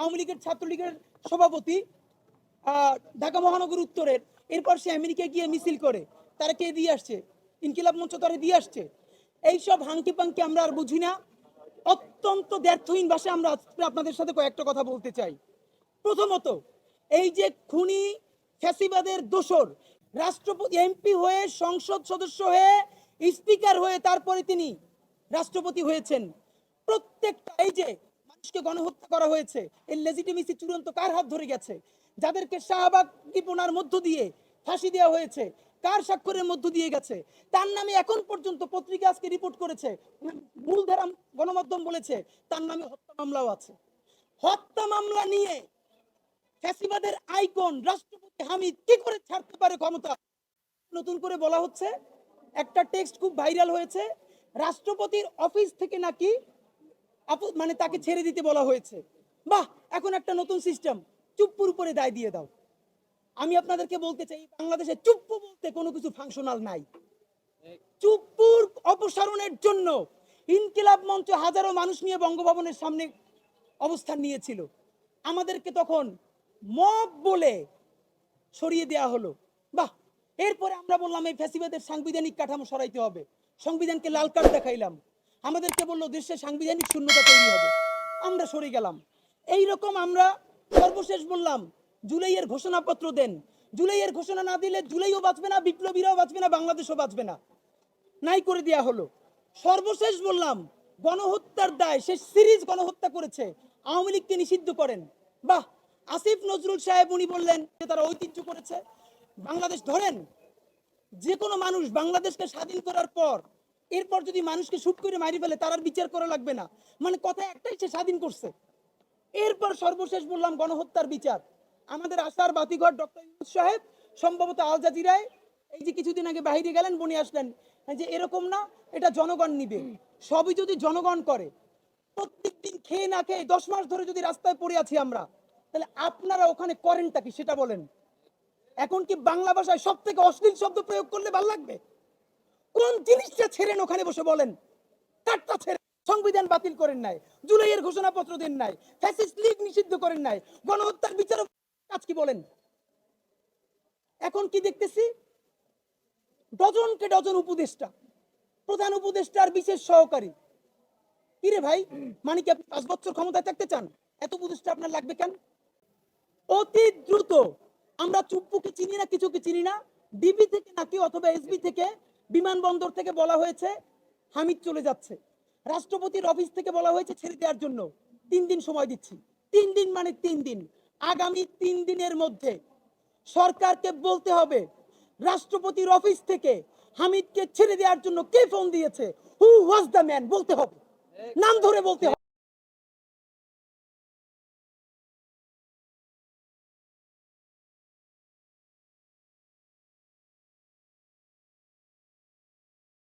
আওয়ামী লীগের ছাত্রলীগের সভাপতি ঢাকা মহানগর উত্তরের। এরপর সে আমেরিকায় গিয়ে মিছিল করে। তারা কে দিয়ে আসছে? ইনকিলাব মঞ্চ তারা দিয়ে আসছে। এইসব হাঙ্কি পাঙ্কি আমরা আর বুঝি না। অত্যন্ত দ্ব্যর্থহীন ভাষায় আমরা আপনাদের সাথে কয়েকটা কথা বলতে চাই। প্রথমত, এই যে খুনি ফ্যাসিবাদের দোসর রাষ্ট্রপতি, এমপি হয়ে, সংসদ সদস্য হয়ে, স্পিকার হয়ে তারপরে তিনি রাষ্ট্রপতি হয়েছেন। প্রত্যেকটা, এই যে মানুষকে গণহত্যা করা হয়েছে। এর লেজিটিমেসি চূড়ান্ত কার হাত ধরে গেছে? যাদেরকে শাহবাগ কিপনার মধ্য দিয়ে ফাঁসি দেওয়া হয়েছে, কার স্বাক্ষরের মধ্য দিয়ে গেছে? তার নামে এখন পর্যন্ত পত্রিকা আজকে রিপোর্ট করেছে। মূলধারা গণমাধ্যম বলেছে, তার নামে হত্যা মামলাও আছে। হত্যা মামলা নিয়ে ফ্যাসিবাদের আইকন রাষ্ট্রপতি হামিদ কি করে ছাড়তে পারে ক্ষমতা? নতুন করে বলা হচ্ছে, একটা টেক্সট খুব ভাইরাল হয়েছে, রাষ্ট্রপতির অফিস থেকে নাকি মানে তাকে ছেড়ে দিতে বলা হয়েছে। বাহ, এখন একটা নতুন সিস্টেম চুপ্পুর উপরে দায় দিয়ে দাও। আমি আপনাদেরকে বলতে চাই, বাংলাদেশে চুপ্পু বলতে কোনো কিছু ফাংশনাল নাই। চুপ্পুর অপসারণের জন্য ইনকিলাব মঞ্চ হাজারো মানুষ নিয়ে বঙ্গভবনের সামনে অবস্থান নিয়েছিল। আমাদেরকে তখন মব বলে সরিয়ে দেয়া হলো। বাহ, এরপরে আমরা বললাম, এই ফ্যাসিবাদের সাংবিধানিক কাঠামো সরাইতে হবে। সংবিধানকে লাল কার্ড দেখাইলাম। আমাদেরকে বলল দেশে সাংবিধানিক শূন্যতা তৈরি হবে। আমরা সরে গেলাম। এই রকম আমরা সর্বশেষ বললাম, জুলাইয়ের ঘোষণাপত্র দেন। জুলাইয়ের ঘোষণা না দিলে জুলাইও বাঁচবে না, বিপ্লবীরাও বাঁচবে না, বাংলাদেশও বাঁচবে না। নাই করে দেয়া হলো। সর্বশেষ বললাম, গণহত্যার দায় সে সিরিজ গণহত্যা করেছে, আওয়ামী লীগকে নিষিদ্ধ করেন। বাহ! আসিফ নজরুল সাহেব উনি বললেন যে তারা ঐতিহ্য করেছে। বাংলাদেশ ধরেন, যে কোনো মানুষ বাংলাদেশকে স্বাধীন করার পর এরপর যদি মানুষকে শুট করে মারি ফেলে, তার আর বিচার করা লাগবে না। মানে কথা একটাই, সে স্বাধীন করছে। এরপর সর্বশেষ বললাম, গণহত্যার বিচার। আমাদের আশার বাতিঘর ডক্টর ইউনুস সাহেব, সম্ভবত আল জাজিরায়, এই যে কিছুদিন আগে বাইরে গেলেন, বনি আসলেন যে এরকম না, এটা জনগণ নিবে। সবই যদি জনগণ করে, প্রত্যেকদিন খেয়ে না খেয়ে দশ মাস ধরে যদি রাস্তায় পড়ে আছি আমরা, তাহলে আপনারা ওখানে করেনটা কি, সেটা বলেন। এখন কি বাংলা ভাষায় সব থেকে অশ্লীল শব্দ প্রয়োগ করলে ভালো লাগবে? কোন জিনিসটা ছেড়েন ওখানে বসে বলেন? কাটটা ছেড়ে সংবিধান বাতিল করেন নাই, জুলাইয়ের ঘোষণাপত্র দেন নাই, ফ্যাসিস্ট লীগ নিষিদ্ধ করেন নাই, গণহত্যার বিচার কাজ কি বলেন? এখন কি দেখতেছি? ডজনকে ডজন উপদেষ্টা, প্রধান উপদেষ্টার বিশেষ সহকারী। কিরে ভাই মানে কি আপনি পাঁচ বছর ক্ষমতায় থাকতে চান? এত উপদেষ্টা আপনার লাগবে কেন? অতি দ্রুত, আমরা চুপ্পুকে চিনি না, কিছুকে চিনি না, ডিবি থেকে নাকি অথবা এসবি থেকে বিমানবন্দর থেকে বলা হয়েছে হামিদ চলে যাচ্ছে। রাষ্ট্রপতির অফিস থেকে বলা হয়েছে ছেড়ে দেওয়ার জন্য। তিন দিন সময় দিচ্ছি। তিন দিন মানে তিন দিন। আগামী তিন দিনের মধ্যে সরকারকে বলতে হবে, রাষ্ট্রপতির অফিস থেকে হামিদকে ছেড়ে দেওয়ার জন্য কে ফোন দিয়েছে? হু ওয়াজ দ্য ম্যান বলতে হবে। নাম ধরে বলতে হবে।